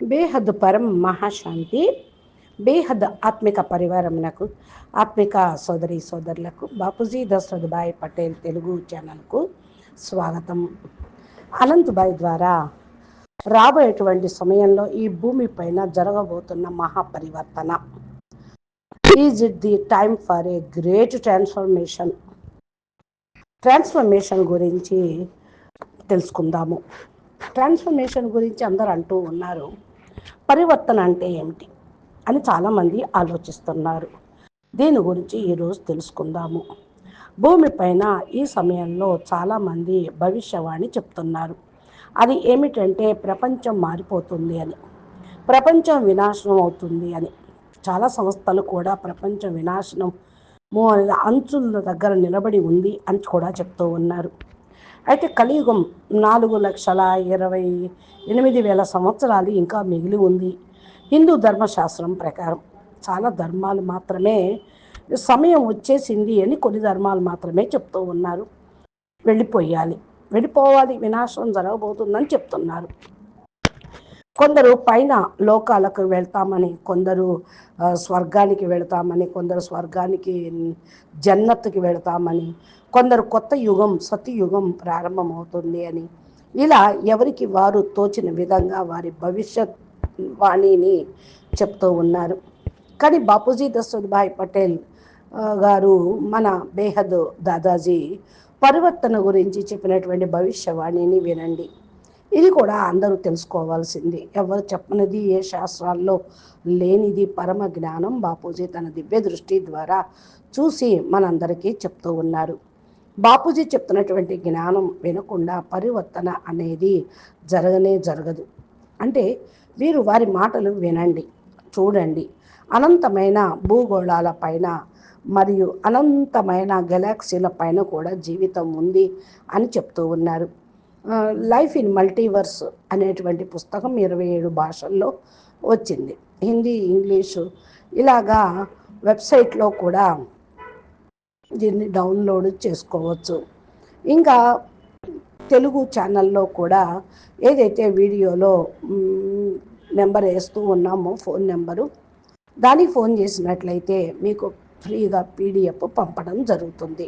బేహద్ పరం మహాశాంతి బేహద్ ఆత్మిక పరివారమునకు ఆత్మిక సోదరి సోదరులకు బాపూజీ దశరథ్ పటేల్ తెలుగు ఛానల్కు స్వాగతం. అనంతబాయ్ ద్వారా రాబోయేటువంటి సమయంలో ఈ భూమి పైన జరగబోతున్న మహాపరివర్తన. Is it the time for a great transformation? Transformation గురించి తెలుసుకుందాము. ట్రాన్స్ఫర్మేషన్ గురించి అందరు అంటూ ఉన్నారు. పరివర్తన అంటే ఏమిటి? అని చాలామంది ఆలోచిస్తున్నారు. దీని గురించి ఈరోజు తెలుసుకుందాము. భూమిపైన ఈ సమయంలో చాలామంది భవిష్యవాణి చెప్తున్నారు. అది ఏమిటంటే ప్రపంచం మారిపోతుంది అని. ప్రపంచం వినాశనం అవుతుంది అని. చాలా సంస్థలు కూడా ప్రపంచం వినాశనం అంచుల దగ్గర నిలబడి ఉంది అని కూడా చెప్తూ ఉన్నారు. అయితే కలియుగం నాలుగు లక్షల ఇరవై ఎనిమిది వేల సంవత్సరాలు ఇంకా మిగిలి ఉంది. హిందూ ధర్మశాస్త్రం ప్రకారం చాలా ధర్మాలు మాత్రమే సమయం వచ్చేసింది అని కొన్ని ధర్మాలు మాత్రమే చెప్తూ ఉన్నారు. వెళ్ళిపోయాలి. వెళ్ళిపోవాలి. వినాశనం జరగబోతుందని చెప్తున్నారు. కొందరు పైన లోకాలకు వెళ్తామని కొందరు స్వర్గానికి వెళ్తామని కొందరు స్వర్గానికి జన్నత్తుకి వెళ్తామని కొందరు కొత్త యుగం సత్యయుగం ప్రారంభమవుతుంది అని. ఇలా ఎవరికి వారు తోచిన విధంగా వారి భవిష్యత్ వాణిని చెప్తూ ఉన్నారు. కానీ బాపూజీ దశరథ్ పటేల్ గారు మన బేహద్ దాదాజీ పరివర్తన గురించి చెప్పినటువంటి భవిష్యవాణిని వినండి. ఇది కూడా అందరూ తెలుసుకోవాల్సింది. ఎవరు చెప్పనిది ఏ శాస్త్రాల్లో లేనిది పరమ జ్ఞానం బాపూజీ తన దివ్య దృష్టి ద్వారా చూసి మనందరికీ చెప్తూ ఉన్నారు. బాపూజీ చెప్తున్నటువంటి జ్ఞానం వినకుండా పరివర్తన అనేది జరగనే జరగదు. అంటే మీరు వారి మాటలు వినండి చూడండి. అనంతమైన భూగోళాల పైన మరియు అనంతమైన గెలాక్సీల పైన కూడా జీవితం ఉంది అని చెప్తూ ఉన్నారు. లైఫ్ ఇన్ మల్టీవర్స్ అనేటువంటి పుస్తకం ఇరవై ఏడు భాషల్లో వచ్చింది. హిందీ ఇంగ్లీషు ఇలాగా వెబ్సైట్లో కూడా దీన్ని డౌన్లోడ్ చేసుకోవచ్చు. ఇంకా తెలుగు ఛానల్లో కూడా ఏదైతే వీడియోలో నెంబర్ వేస్తూ ఉన్నామో ఫోన్ నెంబరు దానికి ఫోన్ చేసినట్లయితే మీకు ఫ్రీగా పీడిఎఫ్ పంపడం జరుగుతుంది.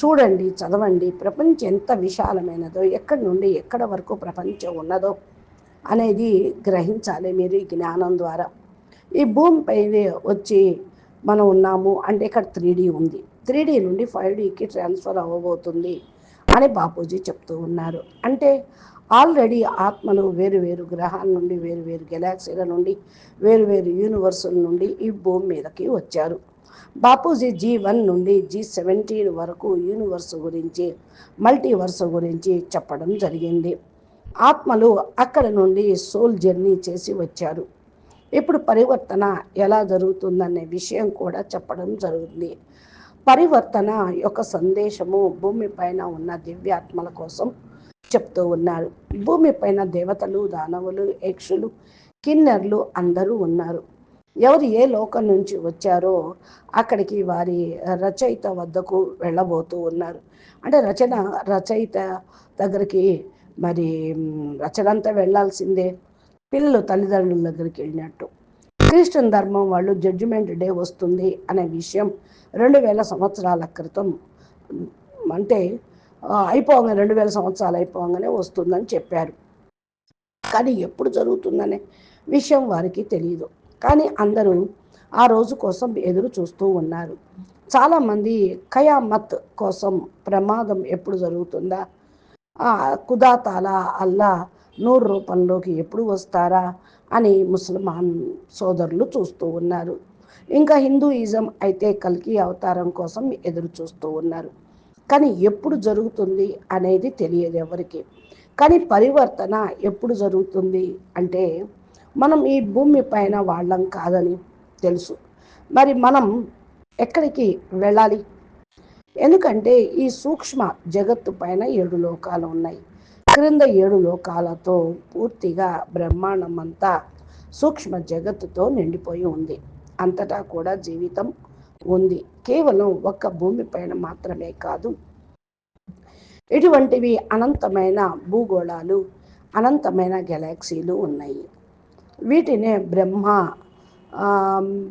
చూడండి చదవండి. ప్రపంచం ఎంత విశాలమైనదో ఎక్కడి నుండి ఎక్కడ వరకు ప్రపంచం ఉన్నదో అనేది గ్రహించాలి మీరు ఈ జ్ఞానం ద్వారా. ఈ భూమిపై వచ్చి మనం ఉన్నాము అంటే ఇక్కడ త్రీ ఉంది. త్రీ నుండి ఫైవ్ డీకి ట్రాన్స్ఫర్ అవ్వబోతుంది అని బాపూజీ చెప్తూ ఉన్నారు. అంటే ఆల్రెడీ ఆత్మలు వేరు వేరు గ్రహాల నుండి వేరు వేరు గెలాక్సీల నుండి వేరు వేరు యూనివర్సుల నుండి ఈ భూమి మీదకి వచ్చారు. బాపూజీ జీ వన్ నుండి జీ సెవెంటీన్ వరకు యూనివర్స్ గురించి మల్టీవర్స్ గురించి చెప్పడం జరిగింది. ఆత్మలు అక్కడ నుండి సోల్ జర్నీ చేసి వచ్చారు. ఇప్పుడు పరివర్తన ఎలా జరుగుతుందనే విషయం కూడా చెప్పడం జరుగుతుంది. పరివర్తన యొక్క సందేశము భూమిపైన ఉన్న దివ్యాత్మల కోసం చెప్తూ ఉన్నారు. భూమిపైన దేవతలు దానవులు యక్షులు కిన్నెర్లు అందరూ ఉన్నారు. ఎవరు ఏ లోకం నుంచి వచ్చారో అక్కడికి వారి రచయిత వద్దకు వెళ్ళబోతూ ఉన్నారు. అంటే రచన రచయిత దగ్గరికి మరి రచన అంతా వెళ్ళాల్సిందే. పిల్లలు తల్లిదండ్రుల దగ్గరికి వెళ్ళినట్టు. క్రిస్టియన్ ధర్మం వాళ్ళు జడ్జిమెంట్ డే వస్తుంది అనే విషయం రెండు వేల సంవత్సరాల క్రితం అంటే అయిపోగానే రెండు వేల సంవత్సరాలు అయిపోగానే వస్తుందని చెప్పారు. కానీ ఎప్పుడు జరుగుతుందనే విషయం వారికి తెలియదు కానీ అందరూ ఆ రోజు కోసం ఎదురు చూస్తూ ఉన్నారు. చాలామంది ఖయామత్ కోసం ప్రమాదం ఎప్పుడు జరుగుతుందా? కుదాతాల అల్లా నూరు రూపంలోకి ఎప్పుడు వస్తారా? అని ముసల్మాన్ సోదరులు చూస్తూ ఉన్నారు. ఇంకా హిందూయిజం అయితే కల్కి అవతారం కోసం ఎదురు చూస్తూ ఉన్నారు. కానీ ఎప్పుడు జరుగుతుంది అనేది తెలియదు ఎవరికి. కానీ పరివర్తన ఎప్పుడు జరుగుతుంది అంటే మనం ఈ భూమి పైన వాళ్ళం కాదని తెలుసు. మరి మనం ఎక్కడికి వెళ్ళాలి? ఎందుకంటే ఈ సూక్ష్మ జగత్తు పైన ఏడు లోకాలు ఉన్నాయి. క్రింద ఏడు లోకాలతో పూర్తిగా బ్రహ్మాండం అంతా సూక్ష్మ జగత్తుతో నిండిపోయి ఉంది. అంతటా కూడా జీవితం ఉంది. కేవలం ఒక్క భూమి పైన మాత్రమే కాదు. ఇటువంటివి అనంతమైన భూగోళాలు అనంతమైన గెలాక్సీలు ఉన్నాయి. వీటినే బ్రహ్మ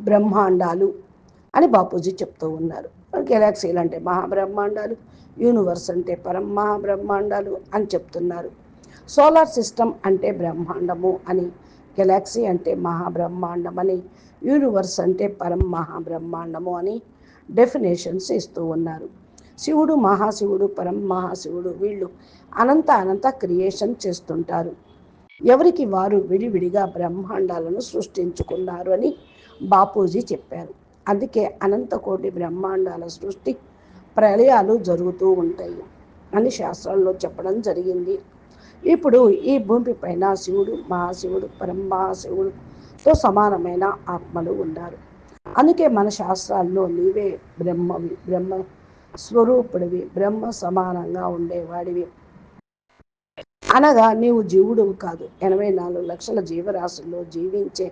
బ్రహ్మాండాలు అని బాపూజీ చెప్తూ ఉన్నారు. గెలాక్సీలు అంటే మహాబ్రహ్మాండాలు యూనివర్స్ అంటే పరం మహాబ్రహ్మాండాలు అని చెప్తున్నారు. సోలార్ సిస్టమ్ అంటే బ్రహ్మాండము అని గెలాక్సీ అంటే మహాబ్రహ్మాండం అని యూనివర్స్ అంటే పరం మహాబ్రహ్మాండము అని డెఫినేషన్స్ ఇస్తూ ఉన్నారు. శివుడు మహాశివుడు పరం మహాశివుడు వీళ్ళు అనంత అనంత క్రియేషన్ చేస్తుంటారు. ఎవరికి వారు విడివిడిగా బ్రహ్మాండాలను సృష్టించుకున్నారు అని బాపూజీ చెప్పారు. అందుకే అనంత కోటి బ్రహ్మాండాల సృష్టి ప్రళయాలు జరుగుతూ ఉంటాయి అని శాస్త్రాల్లో చెప్పడం జరిగింది. ఇప్పుడు ఈ భూమి పైన శివుడు మహాశివుడు పరమహాశివుడుతో సమానమైన ఆత్మలు ఉన్నారు. అందుకే మన శాస్త్రాల్లో నీవే బ్రహ్మవి బ్రహ్మ స్వరూపుడివి బ్రహ్మ సమానంగా ఉండేవాడివి. అనగా నీవు జీవుడు కాదు. ఎనభై నాలుగు లక్షల జీవరాశుల్లో జీవించే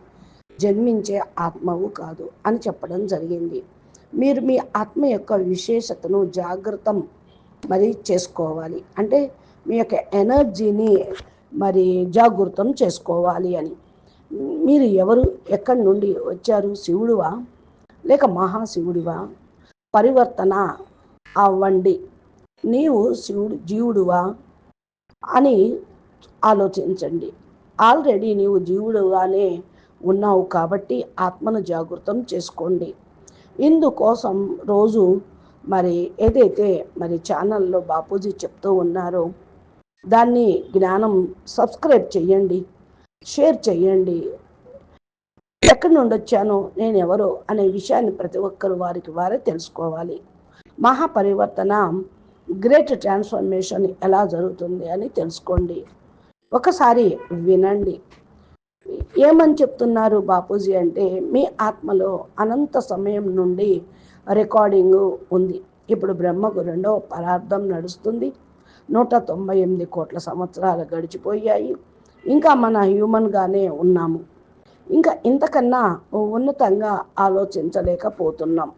జన్మించే ఆత్మవు కాదు అని చెప్పడం జరిగింది. మీరు మీ ఆత్మ యొక్క విశేషతను జాగ్రత్తం మరి చేసుకోవాలి. అంటే మీ యొక్క ఎనర్జీని మరి జాగృతం చేసుకోవాలి అని. మీరు ఎవరు? ఎక్కడి నుండి వచ్చారు? శివుడివా? లేక మహాశివుడివా? పరివర్తన అవ్వండి. నీవు శివుడు జీవుడువా? అని ఆలోచించండి. ఆల్రెడీ నీవు జీవుడుగానే ఉన్నావు కాబట్టి ఆత్మను జాగృతం చేసుకోండి. ఇందుకోసం రోజు మరి ఏదైతే మరి ఛానల్లో బాపూజీ చెప్తూ ఉన్నారో దాన్ని జ్ఞానం సబ్స్క్రైబ్ చేయండి. షేర్ చేయండి. ఎక్కడి నుండి వచ్చానో నేను ఎవరో అనే విషయాన్ని ప్రతి ఒక్కరు వారికి వారే తెలుసుకోవాలి. మహాపరివర్తన గ్రేట్ ట్రాన్స్ఫర్మేషన్ ఎలా జరుగుతుంది అని తెలుసుకోండి. ఒకసారి వినండి. ఏమని చెప్తున్నారు బాపూజీ అంటే మీ ఆత్మలో అనంత సమయం నుండి రికార్డింగ్ ఉంది. ఇప్పుడు బ్రహ్మకు రెండవ పరార్థం నడుస్తుంది. నూట తొంభై ఎనిమిది కోట్ల సంవత్సరాలు గడిచిపోయాయి. ఇంకా మన హ్యూమన్గానే ఉన్నాము. ఇంకా ఇంతకన్నా ఉన్నతంగా ఆలోచించలేకపోతున్నాం.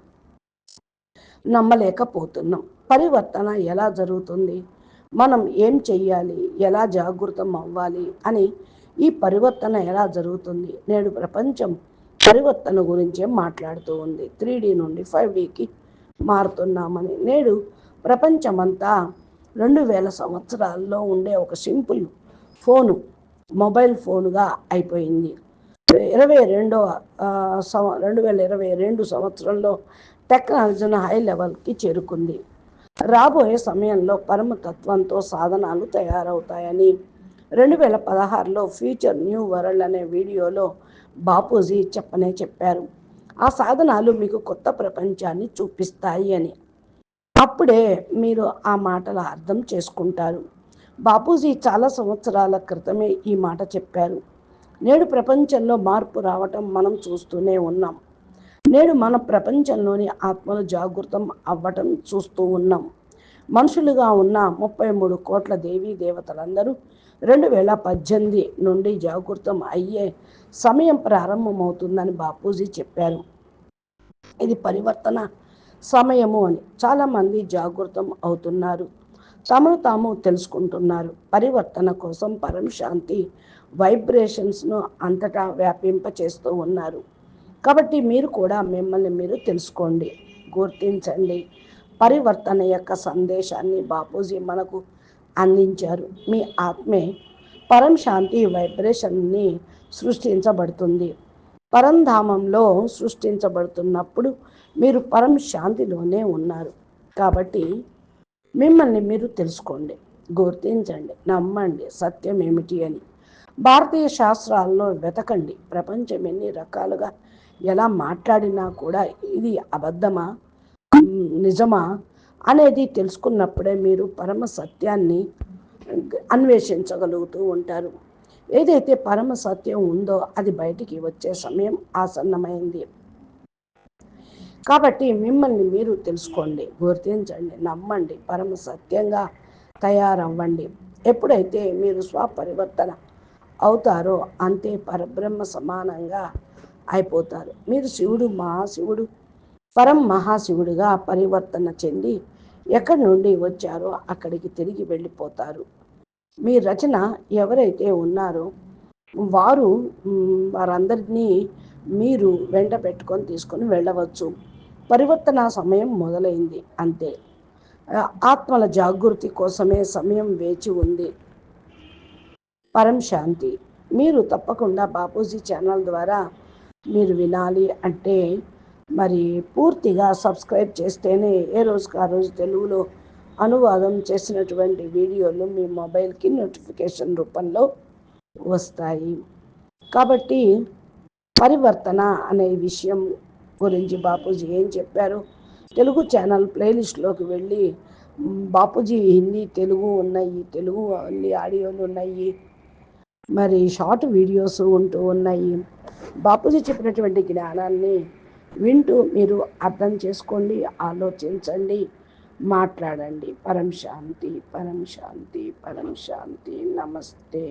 నమ్మలేకపోతున్నాం. పరివర్తన ఎలా జరుగుతుంది? మనం ఏం చెయ్యాలి? ఎలా జాగృతం అవ్వాలి? అని ఈ పరివర్తన ఎలా జరుగుతుంది? నేడు ప్రపంచం పరివర్తన గురించే మాట్లాడుతూ ఉంది. త్రీ డి నుండి ఫైవ్ డికి మారుతున్నామని. నేడు ప్రపంచమంతా రెండు వేల సంవత్సరాల్లో ఉండే ఒక సింపుల్ ఫోను మొబైల్ ఫోనుగా అయిపోయింది. ఇరవై రెండవ సంవ రెండు వేల ఇరవై రెండు సంవత్సరంలో టెక్నాలజీని హై లెవెల్కి చేరుకుంది. రాబోయే సమయంలో పరమతత్వంతో సాధనాలు తయారవుతాయని. రెండు వేల పదహారులో ఫ్యూచర్ న్యూ వరల్డ్ అనే వీడియోలో బాపూజీ చెప్పనే చెప్పారు. ఆ సాధనాలు మీకు కొత్త ప్రపంచాన్ని చూపిస్తాయి అని. అప్పుడే మీరు ఆ మాటల అర్థం చేసుకుంటారు. బాపూజీ చాలా సంవత్సరాల క్రితమే ఈ మాట చెప్పారు. నేడు ప్రపంచంలో మార్పు రావటం మనం చూస్తూనే ఉన్నాం. నేడు మన ప్రపంచంలోని ఆత్మలు జాగృతం అవ్వటం చూస్తూ ఉన్నాం. మనుషులుగా ఉన్న ముప్పై మూడు కోట్ల దేవీ దేవతలందరూ రెండు వేల పద్దెనిమిది నుండి జాగృతం అయ్యే సమయం ప్రారంభమవుతుందని బాపూజీ చెప్పారు. ఇది పరివర్తన సమయము అని చాలామంది జాగృతం అవుతున్నారు. తమను తాము తెలుసుకుంటున్నారు. పరివర్తన కోసం పరం శాంతి వైబ్రేషన్స్ను అంతటా వ్యాపింప చేస్తూ ఉన్నారు. కాబట్టి మీరు కూడా మిమ్మల్ని మీరు తెలుసుకోండి గుర్తించండి. పరివర్తన యొక్క సందేశాన్ని బాపూజీ మనకు అందించారు. మీ ఆత్మే పరం శాంతి వైబ్రేషన్ని సృష్టించబడుతుంది. పరంధామంలో సృష్టించబడుతున్నప్పుడు మీరు పరం శాంతిలోనే ఉన్నారు. కాబట్టి మిమ్మల్ని మీరు తెలుసుకోండి గుర్తించండి నమ్మండి సత్యం ఏమిటి అని. భారతీయ శాస్త్రాల్లో వెతకండి. ప్రపంచం ఎన్ని రకాలుగా ఎలా మాట్లాడినా కూడా ఇది అబద్ధమా? నిజమా? అనేది తెలుసుకున్నప్పుడే మీరు పరమ సత్యాన్ని అన్వేషించగలుగుతూ ఉంటారు. ఏదైతే పరమ సత్యం ఉందో అది బయటికి వచ్చే సమయం ఆసన్నమైంది. కాబట్టి మిమ్మల్ని మీరు తెలుసుకోండి గుర్తించండి నమ్మండి పరమ సత్యంగా తయారవ్వండి. ఎప్పుడైతే మీరు స్వపరివర్తన అవుతారో అంతే పరబ్రహ్మ సమానంగా అయిపోతారు. మీరు శివుడు మహాశివుడు పరం మహాశివుడిగా పరివర్తన చెంది ఎక్కడి నుండి వచ్చారో అక్కడికి తిరిగి వెళ్ళిపోతారు. మీ రచన ఎవరైతే ఉన్నారో వారు వారందరినీ మీరు వెంట పెట్టుకొని తీసుకొని వెళ్ళవచ్చు. పరివర్తన సమయం మొదలైంది అంతే. ఆత్మల జాగృతి కోసమే సమయం వేచి ఉంది. పరం శాంతి. మీరు తప్పకుండా బాపూజీ ఛానల్ ద్వారా మీరు వినాలి అంటే మరి పూర్తిగా సబ్స్క్రైబ్ చేస్తేనే ఏ రోజుకి ఆ రోజు తెలుగులో అనువాదం చేసినటువంటి వీడియోలు మీ మొబైల్కి నోటిఫికేషన్ రూపంలో వస్తాయి. కాబట్టి పరివర్తన అనే విషయం గురించి బాపూజీ ఏం చెప్పారు? తెలుగు ఛానల్ ప్లేలిస్ట్లోకి వెళ్ళి బాపూజీ హిందీ తెలుగు ఉన్నాయి తెలుగు అన్ని ఆడియోలు ఉన్నాయి మరి షార్ట్ వీడియోస్ ఉంటూ ఉన్నాయి. బాపూజీ చెప్పినటువంటి జ్ఞానాన్ని వింటూ మీరు అర్థం చేసుకోండి ఆలోచించండి మాట్లాడండి. పరం శాంతి పరం శాంతి పరం శాంతి. నమస్తే.